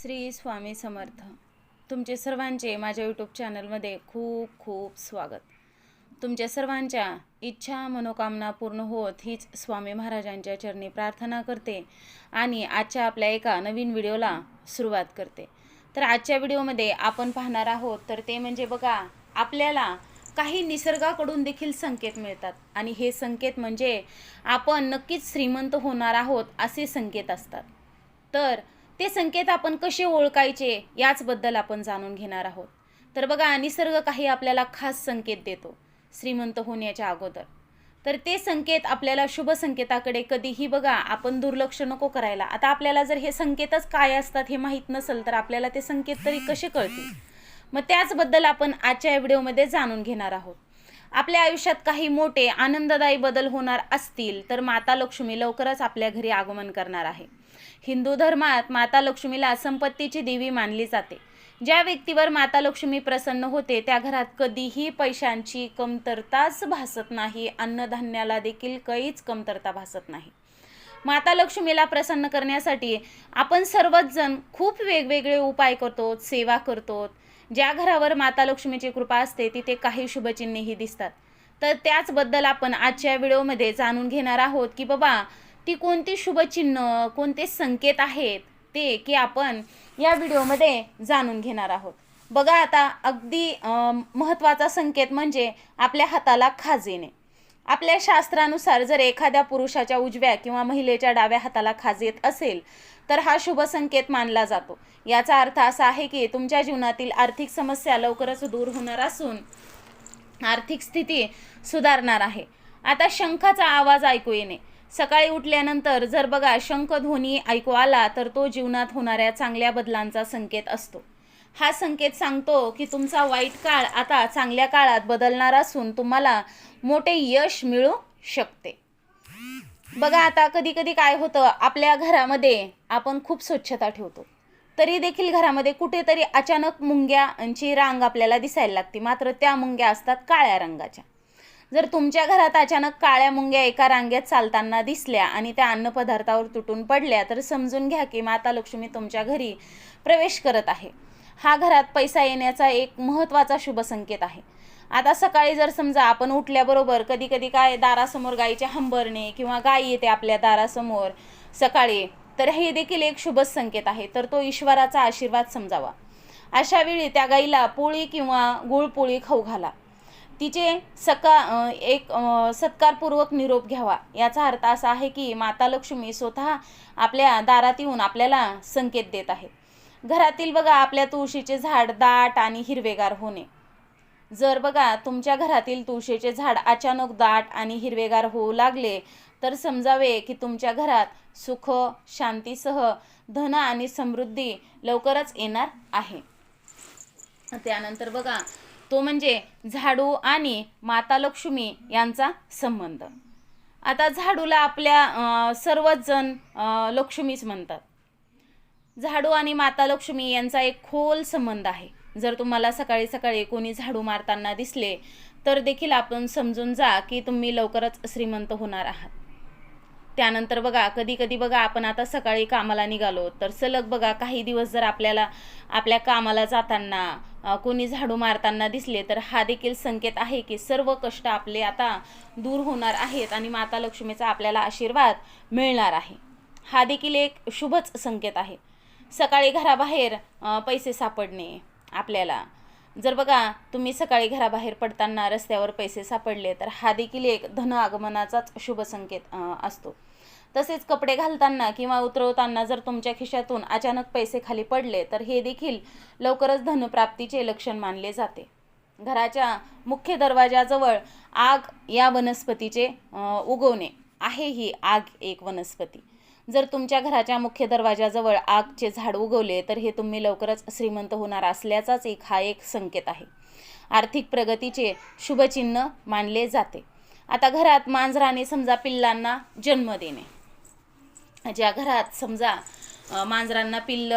श्री स्वामी समर्थ. तुमचे सर्वांचे माझ्या यूट्यूब चॅनलमध्ये खूप खूप स्वागत. तुमच्या सर्वांच्या इच्छा मनोकामना पूर्ण होत हीच स्वामी महाराजांच्या चरणी प्रार्थना करते आणि आजच्या आपल्या एका नवीन व्हिडिओला सुरुवात करते. तर आजच्या व्हिडिओमध्ये आपण पाहणार आहोत तर ते म्हणजे बघा आपल्याला काही निसर्गाकडून देखील संकेत मिळतात आणि हे संकेत म्हणजे आपण नक्कीच श्रीमंत होणार आहोत असे संकेत असतात. तर ते संकेत आपण कसे ओळखायचे याचबद्दल आपण जाणून घेणार आहोत. तर बघा निसर्ग काही आपल्याला खास संकेत देतो श्रीमंत होण्याच्या अगोदर. तर ते संकेत आपल्याला शुभ संकेताकडे कधीही बघा आपण दुर्लक्ष नको करायला. आता आपल्याला जर हे संकेतच काय असतात हे माहीत नसेल तर आपल्याला ते संकेत तरी कसे कळतील? मग त्याचबद्दल आपण आजच्या व्हिडिओमध्ये जाणून घेणार आहोत. आपल्या आयुष्यात काही मोठे आनंददायी बदल होणार असतील तर माता लक्ष्मी लवकरच आपल्या घरी आगमन करणार आहे. हिंदू धर्मात माता लक्ष्मीला संपत्तीची देवी मानली जाते. ज्या व्यक्तीवर माता लक्ष्मी प्रसन्न होते त्या घरात कधीही पैशांची कमतरताच भासत नाही अन्नधान्याला देखील काहीच कमतरता भासत नाही. माता लक्ष्मीला प्रसन्न करण्यासाठी आपण सर्वच जण खूप वेगवेगळे उपाय करतो सेवा करतो. ज्या घरावर माता लक्ष्मीची कृपा असते तिथे काही शुभचिन्हेही दिसतात. तर त्याचबद्दल आपण आजच्या व्हिडिओमध्ये जाणून घेणार आहोत की बाबा ती कोणती शुभचिन्ह कोणते संकेत आहेत ते की आपण या व्हिडिओमध्ये जाणून घेणार आहोत. बघा आता अगदी महत्त्वाचा संकेत म्हणजे आपल्या हाताला खाजेने. आपल्या शास्त्रानुसार जर एखाद्या पुरुषाच्या उजव्या किंवा महिलेच्या डाव्या हाताला खाज येत असेल तर हा शुभ संकेत मानला जातो. याचा अर्थ असा आहे की तुमच्या जीवनातील आर्थिक समस्या लवकरच दूर होणार असून आर्थिक स्थिती सुधारणार आहे. आता शंखाचा आवाज ऐकू येणे. सकाळी उठल्यानंतर जर बघा शंख ध्वनी ऐकू आला तर तो जीवनात होणाऱ्या चांगल्या बदलांचा संकेत असतो. हा संकेत सांगतो की तुमचा वाईट काळ आता चांगल्या काळात बदलणार असून तुम्हाला मोठे यश मिळू शकते. बघा आता कधी कधी काय होतं आपल्या घरामध्ये आपण खूप स्वच्छता ठेवतो. तरी देखील घरामध्ये कुठेतरी अचानक मुंग्यांची रांग आपल्याला दिसायला लागते. मात्र त्या मुंग्या असतात काळ्या रंगाच्या. जर तुमच्या घरात अचानक काळ्या मुंग्या एका रांगेत चालताना दिसल्या आणि त्या अन्नपदार्थावर तुटून पडल्या तर समजून घ्या की माता लक्ष्मी तुमच्या घरी प्रवेश करत आहे. हा घरात पैसा येण्याचा एक महत्त्वाचा शुभ संकेत आहे. आता सकाळी जर समजा आपण उठल्याबरोबर कधी कधी काय दारासमोर गायीचे हंबरणे किंवा गाय येते आपल्या दारासमोर सकाळी तर हे देखील एक शुभ संकेत आहे. तर तो ईश्वराचा आशीर्वाद समजावा. अशा वेळी त्या गाईला पोळी किंवा गुळपोळी खाऊ घाला. तिचे सका एक सत्कारपूर्वक निरोप घ्यावा. याचा अर्थ असा आहे की माता लक्ष्मी स्वतः आपल्या दारात येऊन आपल्याला संकेत देत आहेत. घरातील बघा आपल्या तुळशीचे झाड दाट आणि हिरवेगार होणे. जर बघा तुमच्या घरातील तुळशीचे झाड अचानक दाट आणि हिरवेगार होऊ लागले तर समजावे की तुमच्या घरात सुख शांतीसह धन आणि समृद्धी लवकरच येणार आहे. त्यानंतर बघा तो म्हणजे झाडू आणि माता लक्ष्मी यांचा संबंध. आता झाडूला आपल्या सर्वच जण लक्ष्मीच म्हणतात. झाडू आणि माता लक्ष्मी यांचा एक खोल संबंध आहे. जर तुम्हाला सकाळी सकाळी कोणी झाडू मारताना दिसले तर देखील आपण समजून जा की तुम्ही लवकरच श्रीमंत होणार आहात. त्यानंतर बघा कधी कधी बघा आपण आता सकाळी कामाला निघालो तर सलग बघा काही दिवस जर आपल्याला आपल्या कामाला जाताना कोणी झाडू मारताना दिसले तर हा देखील संकेत आहे की सर्व कष्ट आपले आता दूर होणार आहेत आणि माता लक्ष्मीचा आपल्याला आशीर्वाद मिळणार आहे. हा देखील एक शुभच संकेत आहे. सकाळी घराबाहेर पैसे सापडणे आपल्याला. जर बघा तुम्ही सकाळी घराबाहेर पडताना रस्त्यावर पैसे सापडले तर हा देखील एक धन आगमनाचाच शुभ संकेत असतो. तसेच कपडे घालताना किंवा उतरवताना जर तुमच्या खिशातून अचानक पैसे खाली पडले तर हे देखील लवकरच धनप्राप्तीचे लक्षण मानले जाते. घराच्या मुख्य दरवाजाजवळ आग या वनस्पतीचे उगवणे आहे ही आग एक वनस्पती. जर तुमच्या घराच्या मुख्य दरवाजाजवळ आगचे झाड उगवले तर हे तुम्ही लवकरच श्रीमंत होणार असल्याचाच एक हा एक संकेत आहे. आर्थिक प्रगतीचे शुभचिन्ह मानले जाते. आता घरात मांजराने समजा पिल्लांना जन्म देणे. ज्या घरात समजा मांजरांना पिल्ल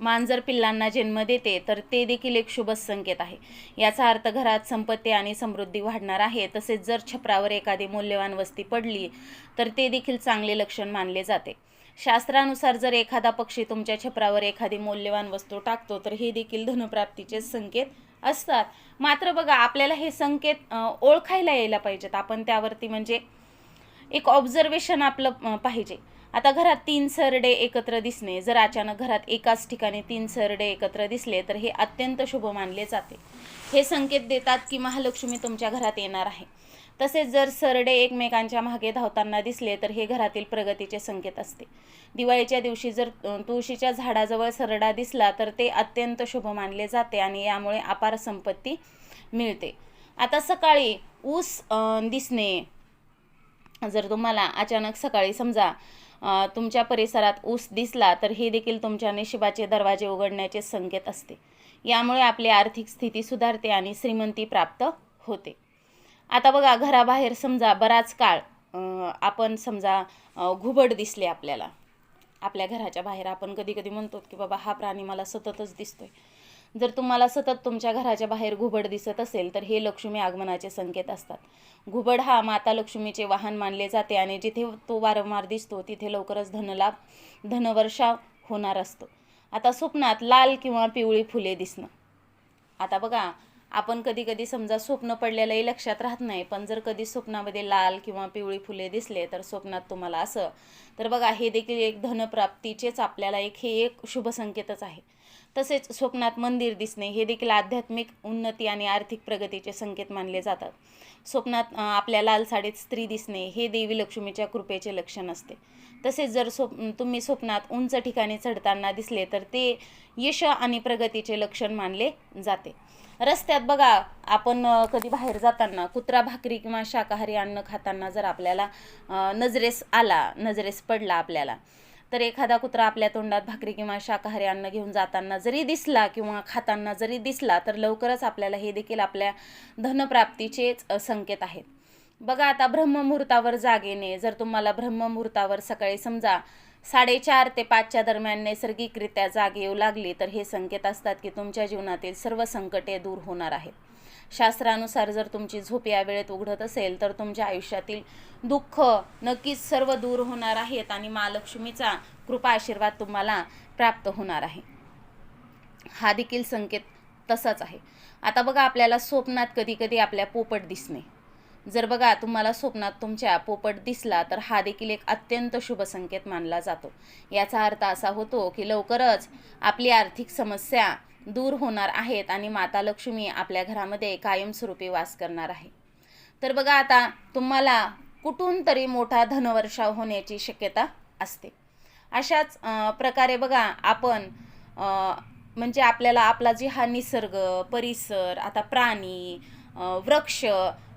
मांजर पिल्लांना जन्म देते तर ते देखील एक शुभ संकेत आहे. याचा अर्थ घरात संपत्ती आणि समृद्धी वाढणार आहे. तसेच जर छपरावर एखादी मौल्यवान वस्ती पडली तर ते देखील चांगले लक्षण मानले जाते. शास्त्रानुसार जर एखादा पक्षी तुमच्या छपरावर एखादी मौल्यवान वस्तू टाकतो तर हे देखील धनप्राप्तीचे संकेत असतात. मात्र बघा आपल्याला हे संकेत ओळखायला यायला पाहिजेत. आपण त्यावरती म्हणजे एक ऑब्झर्वेशन आपलं पाहिजे. आता घरात तीन सरडे एकत्र दिसणे जर अचानक घरात एकाच ठिकाणी तीन सरडे एकत्र दिसले तर हे अत्यंत शुभ मानले जाते. हे संकेत देतात की महालक्ष्मी तुमच्या घरात येणार आहे. तसेच जर सरडे एकमेकांच्या मागे धावताना दिसले तर हे घरातील प्रगतीचे संकेत असते. दिवाळीच्या दिवशी जर तुळशीच्या झाडाजवळ सरडा दिसला तर ते अत्यंत शुभ मानले जाते आणि यामुळे अपार संपत्ती मिळते. आता सकाळी ऊस दिसणे जर तुम्हाला अचानक सकाळी समजा तुमच्या परिसरात ऊस दिसला तर हे देखील तुमच्या नशिबाचे दरवाजे उघडण्याचे संकेत असते. यामुळे आपली आर्थिक स्थिती सुधारते आणि श्रीमंती प्राप्त होते. आता बघा घराबाहेर समजा बराच काळ आपण समजा घुबड दिसले आपल्याला. आपल्या घराच्या बाहेर आपण कधी कधी म्हणतो की बाबा हा प्राणी मला सततच दिसतोय. जर तुम्हाला सतत तुमच्या घराच्या बाहेर घुबड दिसत असेल तर हे लक्ष्मी आगमनाचे संकेत असतात. घुबड हा माता लक्ष्मीचे वाहन मानले जाते आणि जिथे तो वारंवार दिसतो तिथे लवकरच धनलाभ धनवर्षाव होणार असतो. आता स्वप्नात लाल किंवा पिवळी फुले दिसणं. आता बघा आपण कधी कधी समजा स्वप्न पडलेलंही लक्षात राहत नाही पण जर कधी स्वप्नामध्ये लाल किंवा पिवळी फुले दिसले तर स्वप्नात तुम्हाला असं तर बघा हे देखील एक धनप्राप्तीचेच आपल्याला एक हे एक शुभ संकेतच आहे. तसेच स्वप्नात मंदिर दिसणे हे देखील आध्यात्मिक उन्नती आणि आर्थिक प्रगतीचे संकेत मानले जातात. स्वप्नात आपल्या लाल साडीत स्त्री दिसणे हे देवी लक्ष्मीच्या कृपेचे लक्षण असते. तसेच जर स्वप तुम्ही स्वप्नात उंच ठिकाणी चढताना दिसले तर ते यश आणि प्रगतीचे लक्षण मानले जाते. रस्त्यात बघा आपण कधी बाहेर जाताना कुत्रा भाकरी किंवा शाकाहारी अन्न खाताना जर आपल्याला नजरेस आला नजरेस पडला आपल्याला तर एखादा कुत्रा आपल्या तोंडात भाकरी किंवा शाकाहारी अन्न घेऊन जाताना जरी दिसला किंवा खाताना जरी दिसला तर लवकरच आपल्याला हे देखील आपल्या धनप्राप्तीचेच संकेत आहेत. बघा आता ब्रह्ममुहूर्तावर जाग येणे जर तुम्हाला ब्रह्ममुहूर्तावर सकाळी समजा साडेचार ते पाचच्या दरम्यान नैसर्गिकरित्या जाग येऊ लागली तर हे संकेत असतात की तुमच्या जीवनातील सर्व संकटे दूर होणार आहेत. शास्त्रानुसार जर तुमची झोप या वेळेत उघडत असेल तर तुमच्या आयुष्यातील दुःख नक्कीच सर्व दूर होणार आहेत आणि महालक्ष्मीचा कृपा आशीर्वाद तुम्हाला प्राप्त होणार आहे. हा देखील संकेत तसाच आहे. आता बघा आपल्याला स्वप्नात कधी कधी आपल्या पोपट दिसणे. जर बघा तुम्हाला स्वप्नात तुमच्या पोपट दिसला तर हा देखील एक अत्यंत शुभ संकेत मानला जातो. याचा अर्थ असा होतो की लवकरच आपली आर्थिक समस्या दूर होणार आहेत आणि माता लक्ष्मी आपल्या घरामध्ये कायमस्वरूपी वास करणार आहे. तर बघा आता तुम्हाला कुठून तरी मोठा धनवर्षाव होण्याची शक्यता असते. अशाच प्रकारे बघा आपण म्हणजे आपल्याला आपला जे हा निसर्ग परिसर आता प्राणी वृक्ष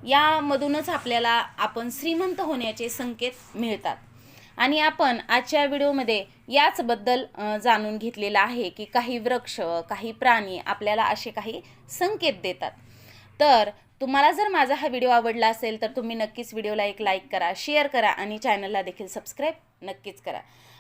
यामधूनच आपल्याला आपण श्रीमंत होण्याचे संकेत मिळतात. आणि आपण आजच्या व्हिडिओमध्ये याचबद्दल जाणून घेतलेलं आहे की काही वृक्ष काही प्राणी आपल्याला असे काही संकेत देतात. तर तुम्हाला जर माझा हा व्हिडिओ आवडला असेल तर तुम्ही नक्कीच व्हिडिओला एक लाईक करा शेअर करा आणि चॅनलला देखील सबस्क्राईब नक्कीच करा.